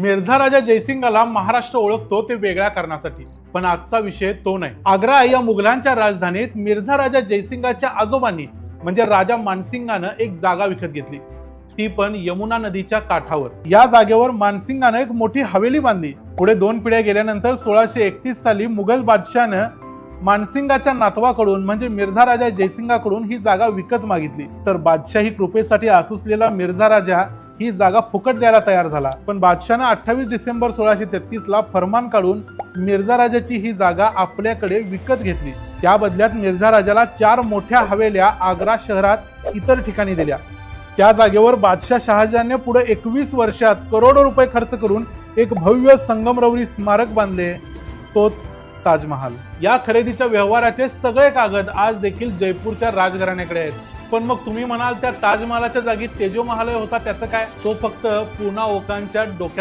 मिर्झा राजा जयसिंगाला महाराष्ट्र ओळखतो ते वेगळ्या कारणासाठी. पण आजचा विषय तो नाही. आग्रा या मुघलांच्या राजधानीत मिर्झा राजा जयसिंगाच्या आजोबांनी म्हणजे राजा मानसिंगानं एक जागा विकत घेतली. ती पण यमुना नदीच्या काठावर. या जागेवर मानसिंगानं एक मोठी हवेली बांधली. पुढे दोन पिढ्या गेल्यानंतर सोळाशे एकतीस साली मुघल बादशहानं मानसिंगाच्या नातवाकडून म्हणजे मिर्झा राजा जयसिंगाकडून ही जागा विकत मागितली. तर बादशाही कृपेसाठी आसुसलेला मिर्झा राजा ही जागा फुकट द्यायला तयार झाला. पण बादशाहनं अठ्ठावीस डिसेंबर सोळाशे तेहतीस ला फरमान काढून मिर्झा राजाची ही जागा आपल्याकडे विकत घेतली. त्या बदल्यात मिर्झा राजाला चार मोठ्या हवेल्या आग्रा शहरात इतर ठिकाणी दिल्या. त्या जागेवर बादशाह शहाजहानने पुढे एकवीस वर्षात करोडो रुपये खर्च करून एक भव्य संगमरवरी स्मारक बांधले. तोच ताजमहाल. या खरेदीच्या व्यवहाराचे सगळे कागद आज देखील जयपूरच्या राजघराण्याकडे आहेत. पण मग तुम्ही म्हणाल त्या ताजमहालाच्या जागी तेजो महालय होता त्याचं काय? तो फक्त पुना ओकांच्या डोक्यात